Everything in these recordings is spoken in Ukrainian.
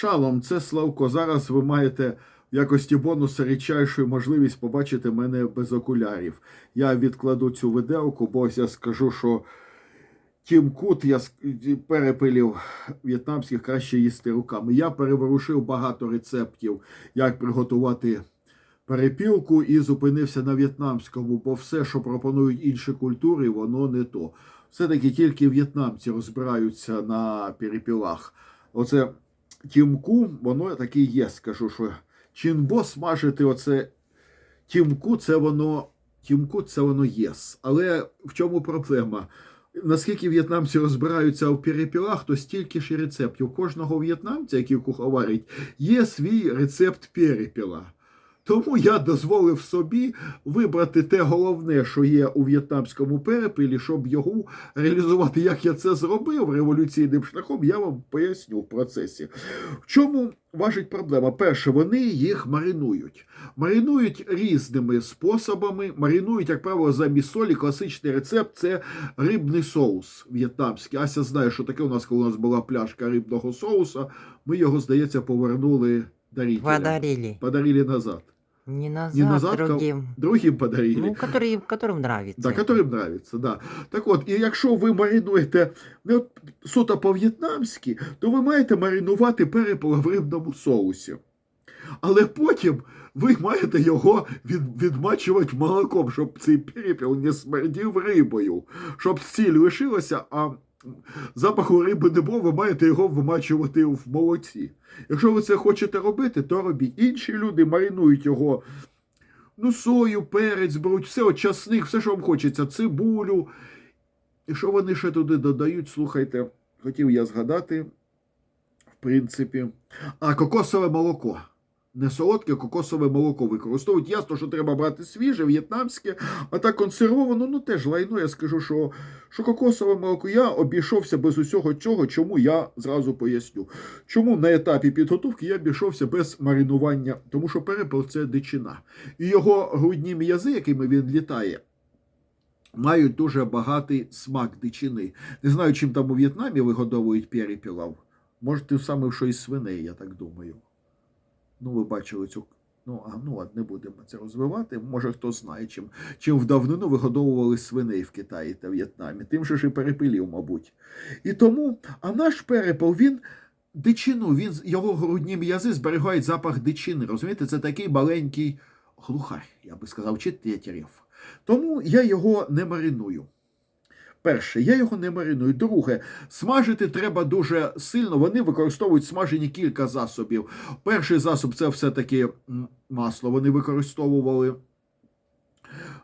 Шалом, це Славко. Зараз ви маєте в якості бонуса рідчайшу можливість побачити мене без окулярів. Я відкладу цю видеоку, бо я скажу, що Тім Кут я перепилів в'єтнамських краще їсти руками. Я переворушив багато рецептів, як приготувати перепілку, і зупинився на в'єтнамському, бо все, що пропонують інші культури, воно не то. Все-таки тільки в'єтнамці розбираються на перепілах. Оце тімку, воно таке є, скажу, що чінбо смажити оце тімку, це воно тімку, це воно єс. Але в чому проблема? Наскільки в'єтнамці розбираються в перепілах, то стільки ж і рецептів. Кожного в'єтнамця, який куховарить, є свій рецепт перепіла. Тому я дозволив собі вибрати те головне, що є у в'єтнамському перепілі, щоб його реалізувати, як я це зробив революційним шляхом, я вам поясню в процесі. В чому важить проблема? Перше, вони їх маринують. Маринують різними способами. Маринують, як правило, замість солі. Класичний рецепт це рибний соус в'єтнамський. Ася знає, що таке у нас, коли у нас була пляшка рибного соуса. Ми його, здається, повернули дарителям. Подарили. Подарили назад. Не назад, Не назад, ко- другим. Другим подарили. Ну, который, которым нравится. Да, которым нравится, да. Так от, і якщо ви маринуєте не от суто по-в'єтнамськи, то ви маєте маринувати перепел в рибному соусі. Але потім ви маєте його від, відмачувати молоком, щоб цей перепіл не смердів рибою, щоб сіль лишилася, а запаху риби не було, ви маєте його вимачувати в молоці. Якщо ви це хочете робити, то робіть. Інші люди маринують його ну, сою, перець беруть, все, от часник, все, що вам хочеться, цибулю. І що вони ще туди додають, слухайте, хотів я згадати, в принципі. А кокосове молоко. Не солодке кокосове молоко використовують. Ясно, що треба брати свіже, в'єтнамське, а так консервовано, ну теж лайно. Я скажу, що, що кокосове молоко я обійшовся без усього цього, чому я зразу поясню. Чому на етапі підготовки я обійшовся без маринування, тому що перепел це дичина. І його грудні м'язи, якими він літає, мають дуже багатий смак дичини. Не знаю, чим там у В'єтнамі вигодовують перепілав. Може, ти саме що із свиней, я так думаю. Ну, ви бачили цю. Ну, а ну не будемо це розвивати. Може, хто знає, чим, чим давнину вигодовували свиней в Китаї та В'єтнамі. Тим же ж і перепилів, мабуть. І тому, а наш перепел, він дичину, він його грудні м'язи зберігають запах дичини. Розумієте, це такий маленький глухар, я би сказав, чи тетерів. Тому я його не мариную. Перше, я його не мариную. Друге, смажити треба дуже сильно. Вони використовують смажені кілька засобів. Перший засоб це все-таки масло. Вони використовували.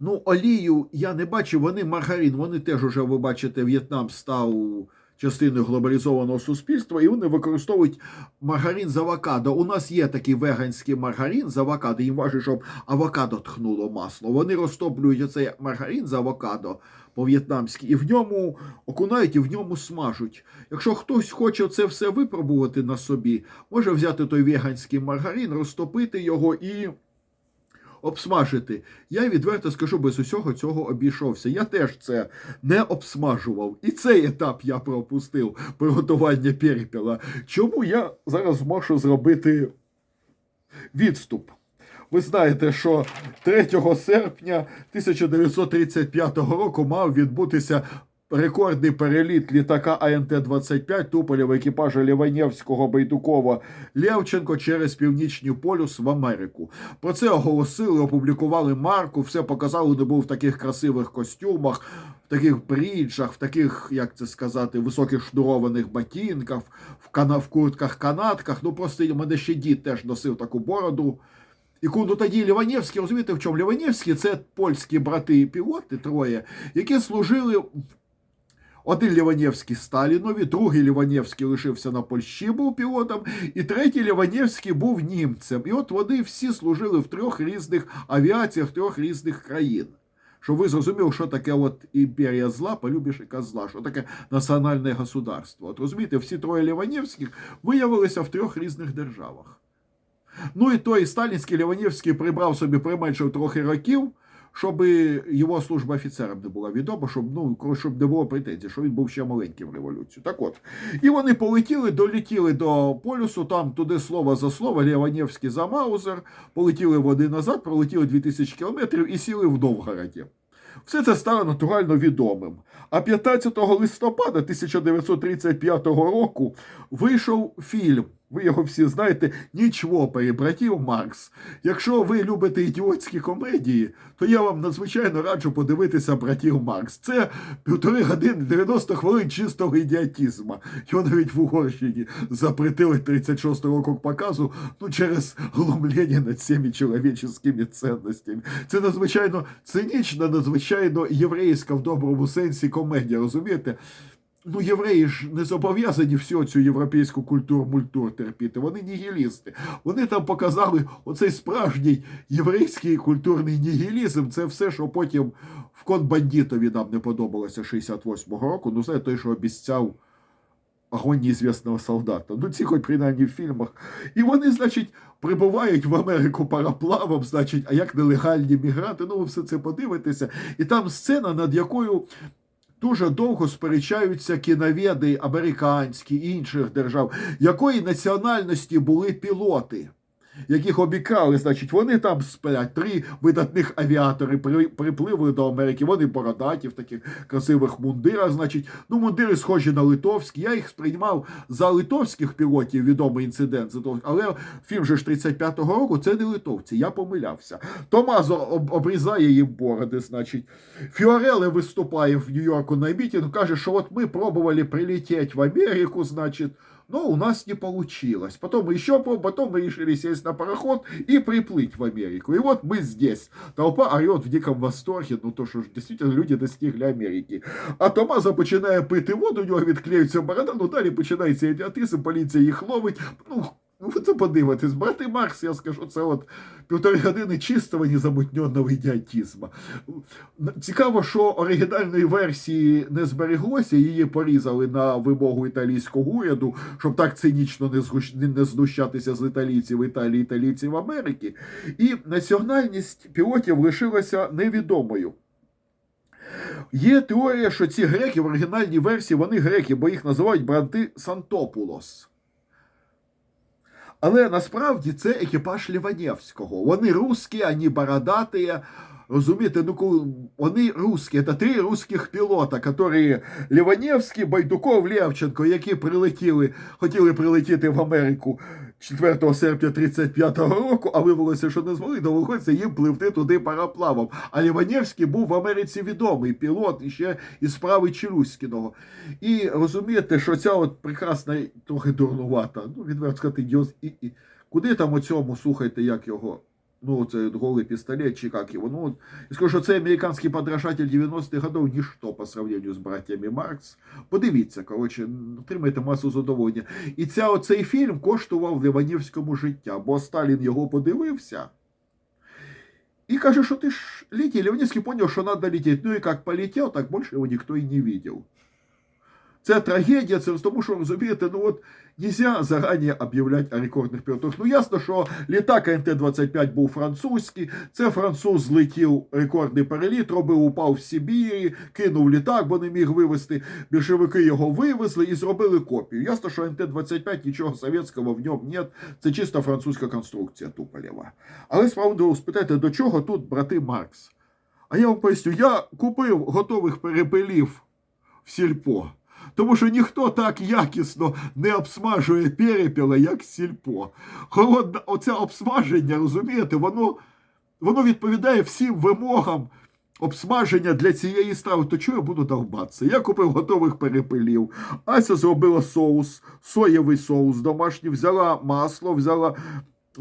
Ну, олію я не бачив, вони маргарин. Вони теж уже, ви бачите, В'єтнам став частиною глобалізованого суспільства, і вони використовують маргарин з авокадо. У нас є такий веганський маргарин з авокадо. Їм важить, щоб авокадо тхнуло масло. Вони розтоплюють оцей маргарин з авокадо по-в'єтнамськи, і в ньому окунають і в ньому смажуть. Якщо хтось хоче це все випробувати на собі, може взяти той веганський маргарин, розтопити його і обсмажити. Я відверто скажу, без усього цього обійшовся. Я теж це не обсмажував. І цей етап я пропустив приготування перепіла. Чому я зараз можу зробити відступ? Ви знаєте, що 3 серпня 1935 року мав відбутися рекордний переліт літака АНТ-25 Туполєва екіпажа Ліванєвського Байдукова Лєвченко через Північний полюс в Америку. Про це оголосили, опублікували марку, все показали, де був в таких красивих костюмах, в таких бріджах, в таких, як це сказати, високих шнурованих ботинках, в, кана, в куртках канатках. Ну просто мене ще дід теж носив таку бороду. І коли тоді Ліванєвський, розумієте, в чому Ліванєвський це польські брати пілоти троє, які служили в- один Ліванєвський Сталінові, другий Ліванєвський лишився на Польщі, був пілотом, і третій Ліванєвський був німцем. І от вони всі служили в трьох різних авіаціях трьох різних країн. Щоб ви зрозуміли, що таке от імперія зла, полюбішика зла, що таке національне государство. От розумієте, всі троє Ліванєвських виявилися в трьох різних державах. Ну і той сталінський Ліванівський прибрав собі применшив трохи років, щоб його служба офіцерам не була відома, щоб, ну, щоб не було претензій, що він був ще маленьким в революцію. Так от. І вони полетіли, долетіли до полюсу, там туди слово за слово, Лєванєвський за Маузер, полетіли вони назад, пролетіли 2000 кілометрів і сіли в Новгороді. Все це стало натурально відомим. А 15 листопада 1935 року вийшов фільм. Ви його всі знаєте, ніч в опері братів Маркс. Якщо ви любите ідіотські комедії, то я вам надзвичайно раджу подивитися братів Маркс. Це півтори години 90 хвилин чистого ідіотізму. Його навіть в Угорщині запретили 36 року показу ну, через глумлення над всіми чоловіческими цінностями. Це надзвичайно цинічна, надзвичайно єврейська в доброму сенсі комедія, розумієте? Ну, євреї ж не зобов'язані всю цю європейську культуру мультур терпіти. Вони нігілісти. Вони там показали оцей справжній єврейський культурний нігілізм. Це все, що потім в конбандітові нам не подобалося 68-го року. Ну, знаєте, той, що обіцяв огонь неізвісного солдата. Ну, ці хоч принаймні в фільмах. І вони, значить, прибувають в Америку параплавом, значить, а як нелегальні мігранти. Ну, ви все це подивитеся. І там сцена, над якою дуже довго сперечаються кіноведи американські інших держав, якої національності були пілоти. Яких обікрали, значить, вони там сплять. Три видатних авіатори при, припливли до Америки. Вони бородаті в таких красивих мундирах. Значить, ну мундири схожі на литовські. Я їх сприймав за литовських пілотів, відомий інцидент. Але фільм же ж 35-го року це не литовці. Я помилявся. Томазо об, обрізає їм бороди, значить. Фіореле виступає в Нью-Йорку на мітингу, каже, що от ми пробували прилететь в Америку, значит, но у нас не получилось. Потом еще, по- потом мы решили сесть на пароход и приплыть в Америку. И вот мы здесь. Толпа орет в диком восторге, ну то, що ж действительно люди достигли Америки. А Томазо починає пити воду, у нього відклеюється борода, ну далі починається ідіотизм, поліція їх ловить. Ну, ну ви це подивитесь. Брати Маркс, я скажу, це от півтори години чистого незамутненого ідіотизму. Цікаво, що оригінальної версії не збереглося, її порізали на вимогу італійського уряду, щоб так цинічно не, згущ... не знущатися з італійців Італії, італійців Америки. І національність пілотів лишилася невідомою. Є теорія, що ці греки в оригінальній версії вони греки, бо їх називають бранти Сантопулос. Але насправді це екіпаж Ліванєвського. Вони русські, вони бородаті. Розумієте, ну вони русські, це три русських пілота, які Ліванєвський, Байдуков, Левченко, які прилетіли, хотіли прилетіти в Америку 4 серпня 35-го року, а виявилося, що не змогли, довелося їм пливти туди параплавом. А Ліванєвський був в Америці відомий пілот і ще із справи Челюськіного. І розумієте, що ця от прекрасна, трохи дурнувата, ну, відверто сказати, і, і, куди там у цьому слухайте, як його, ну, це голий пістолет, чи як його, ну, от, скажу, що це американський подражатель 90-х годів, ніщо по сравненню з братями Маркс. Подивіться, коротше, отримайте масу задоволення. І ця, оцей фільм коштував Ливанівському життя, бо Сталін його подивився. І каже, що ти ж летів. Ліванівський зрозумів, що треба летіти. Ну і як полетів, так більше його ніхто і не бачив. Це трагедія, це тому, що розумієте, ну от нельзя зарані об'являти о рекордних пілотах. Ну ясно, що літак НТ-25 був французький, це француз злетів рекордний переліт, робив упав в Сибірі, кинув літак, бо не міг вивезти. Більшовики його вивезли і зробили копію. Ясно, що НТ-25 нічого совєтського в ньому нет, це чисто французька конструкція Туполєва. Але справді спитайте, до чого тут брати Маркс? А я вам поясню, я купив готових перепелів в сільпо. Тому що ніхто так якісно не обсмажує перепіла, як сільпо. Холодне, оце обсмаження, розумієте, воно, воно відповідає всім вимогам обсмаження для цієї страви. То чого я буду довбатися? Я купив готових перепелів. Ася зробила соус, соєвий соус домашній, взяла масло, взяла.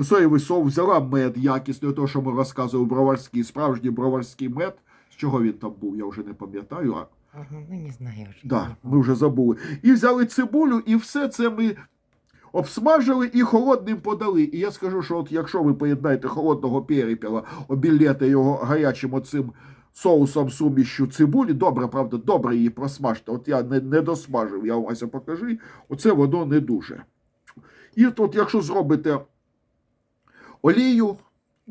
Соєвий соус, взяла мед якісний, того, що ми розказували, броварський, справжній броварський мед. З чого він там був, я вже не пам'ятаю. Ага, ну не знаю вже. Да, ми вже забули. І взяли цибулю, і все це ми обсмажили і холодним подали. І я скажу, що от якщо ви поєднаєте холодного перепіла, обілєте його гарячим оцим соусом сумішю цибулі, добре, правда, добре її просмажте. От я не, не досмажив, я вам Ася покажи, оце воно не дуже. І тут, якщо зробите олію,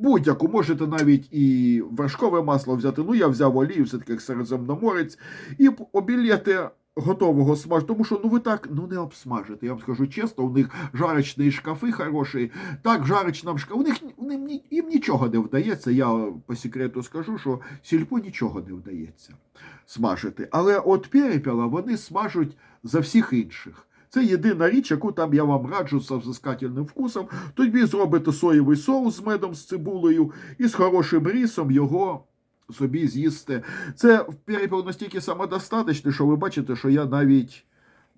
Будь-яку, можете навіть і вершкове масло взяти. Ну, я взяв олію, все-таки як середземноморець, і обілєте готового смажу, тому що ну ви так ну не обсмажите. Я вам скажу чесно, у них жарочні шкафи хороші. Так, в жарочному шкафу, у них їм нічого не вдається. Я по секрету скажу, що сільпо нічого не вдається смажити. Але от перепіла вони смажуть за всіх інших. Це єдина річ, яку там я вам раджу з взискательним вкусом. Тоді зробите соєвий соус з медом з цибулею і з хорошим рісом його собі з'їсти. Це перепіл настільки самодостаточний, що ви бачите, що я навіть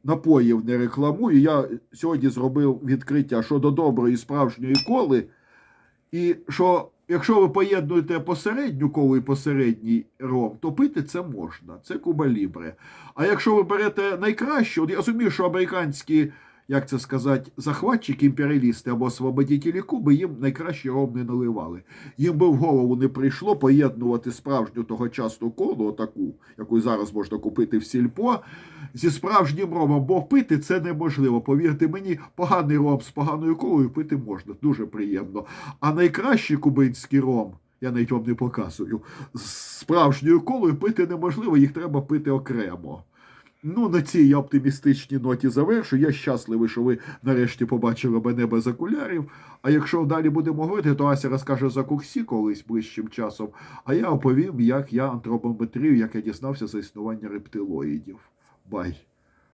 напоїв не рекламую. Я сьогодні зробив відкриття щодо доброї справжньої коли. І що якщо ви поєднуєте посередню коло і посередній ром, то пити це можна. Це Куба Лібре. А якщо ви берете найкраще, от я розумію, що американські, як це сказати, захватчики, імперіалісти або освободителі Куби їм найкраще ром не наливали. Їм би в голову не прийшло поєднувати справжню тогочасну колу, отаку, яку зараз можна купити в сільпо, зі справжнім ромом, бо пити це неможливо. Повірте мені, поганий ром з поганою колою пити можна, дуже приємно. А найкращий кубинський ром. Я навіть вам не показую. З справжньою колою пити неможливо, їх треба пити окремо. Ну, на цій оптимістичній ноті завершу. Я щасливий, що ви нарешті побачили мене без окулярів. А якщо далі будемо говорити, то Ася розкаже за курсі колись ближчим часом. А я оповім, як я антропометрію, як я дізнався за існування рептилоїдів. Бай.